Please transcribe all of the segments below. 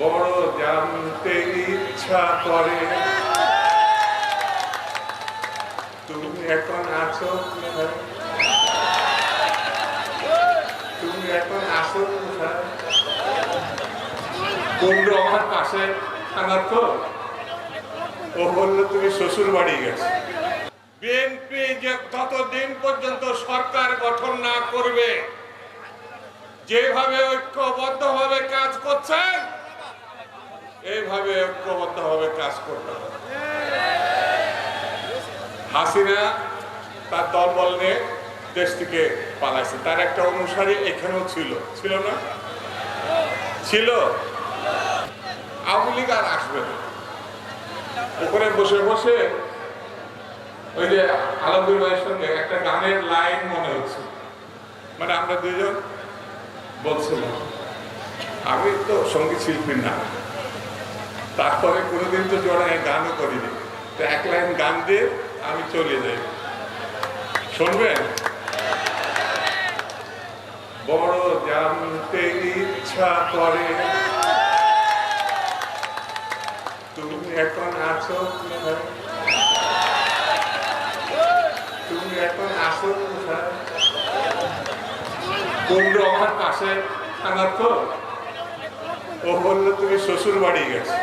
বড় জানতে ইচ্ছা করে। তুমি এখন আছো? তুমি এখন আসো কোথায়? আমার পাশে থানার তো। ও বলল, তুমি শ্বশুর বাড়ি গেছো। বিএনপি যে ততদিন পর্যন্ত সরকার গঠন না করবে, যেভাবে ঐক্যবদ্ধভাবে কাজ করছেন এইভাবে ঐক্যবদ্ধভাবে কাজ করতে হবে হাসিনা তার দলবল নিয়ে দেশ থেকে পালাইছে। তার একটা অনুসারী এখানেও ছিল। ছিল না? ছিল। আওয়ামী লীগ আর আসবে না। ওখানে বসে বসে ওই যে আলমগীর ভাইয়ের সঙ্গে একটা গানের লাইন মনে হচ্ছে। মানে আমরা দুজন বলছিলাম। আমি তো সংগীত শিল্পী না। তারপরে কোনোদিন তো জোড়ায় গানও করিনি। তো এক লাইন গান দিয়ে আমি চলে যাই। শুনবেন? বড় জানতে ইচ্ছা করে। তুমি এখন আছো তুমি এখন কোথায়? কুমড়ো আমার পাশে থানার তো ও বলল, তুমি শ্বশুর বাড়ি গেছো।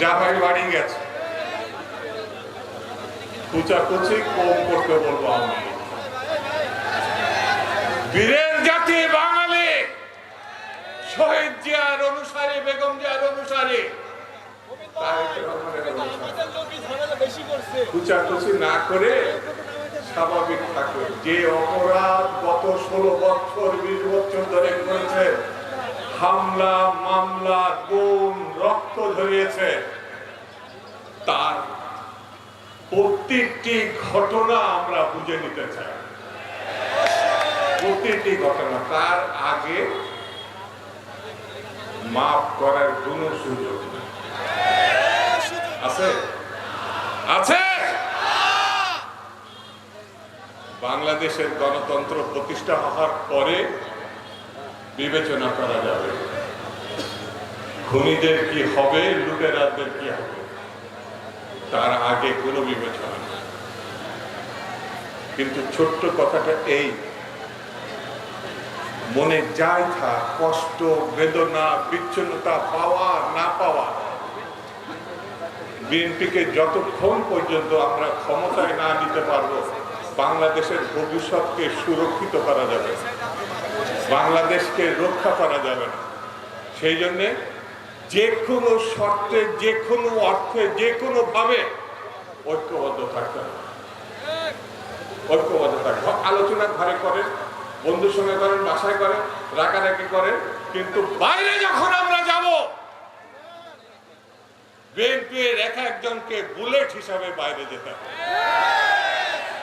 জামাই বাড়ি গেছো। কুচাকুচি কম করতে বলব আমি? বীরের জাতি বাঙালি। শহীদ জিয়ার অনুসারী, বেগম জিয়ার অনুসারী। কুচাকুচি না করে স্বাভাবিক থাকবে। যে অপরাধ গত ষোলো বছর, বিশ বছর ধরে করেছে, হামলা, মামলা গুম রক্ত ঝরিয়েছে। তার প্রত্যেকটি ঘটনা আমরা বুঝে নিতে চাই। প্রতিটি ঘটনা। তার আগে মাফ করার কোনো সুযোগ আছে? আছে? বাংলাদেশের গণতন্ত্র প্রতিষ্ঠা হওয়ার পরে বিবেচনা করা যাবে। খুনিদের কি হবে? লুটেরাদের কি হবে? তার আগে কোনো বিবেচনা নেই। কিন্তু ছোট্ট কথাটা এই, মনে যাই থাক, কষ্ট, বেদনা, বিচ্ছিন্নতা পাওয়া, না পাওয়া, বিএনপিকে যতক্ষণ পর্যন্ত আমরা ক্ষমতায় না নিতে পারব, বাংলাদেশের ভবিষ্যৎকে সুরক্ষিত করা যাবে বাংলাদেশকে রক্ষা করা যাবে না। সেই জন্যে যে কোনো শর্তে যে কোনো অর্থে যে কোনো ভাবে ঐক্যবদ্ধ থাকতে হবে ঐক্যবদ্ধ থাকতে। আলোচনা ঘরে করেন, বন্ধুর সঙ্গে করেন, বাসায় করেন, রাগারাগি করেন, কিন্তু বাইরে যখন আমরা যাব, বিএনপির এক একজনকে বুলেট হিসাবে বাইরে যেতে হবে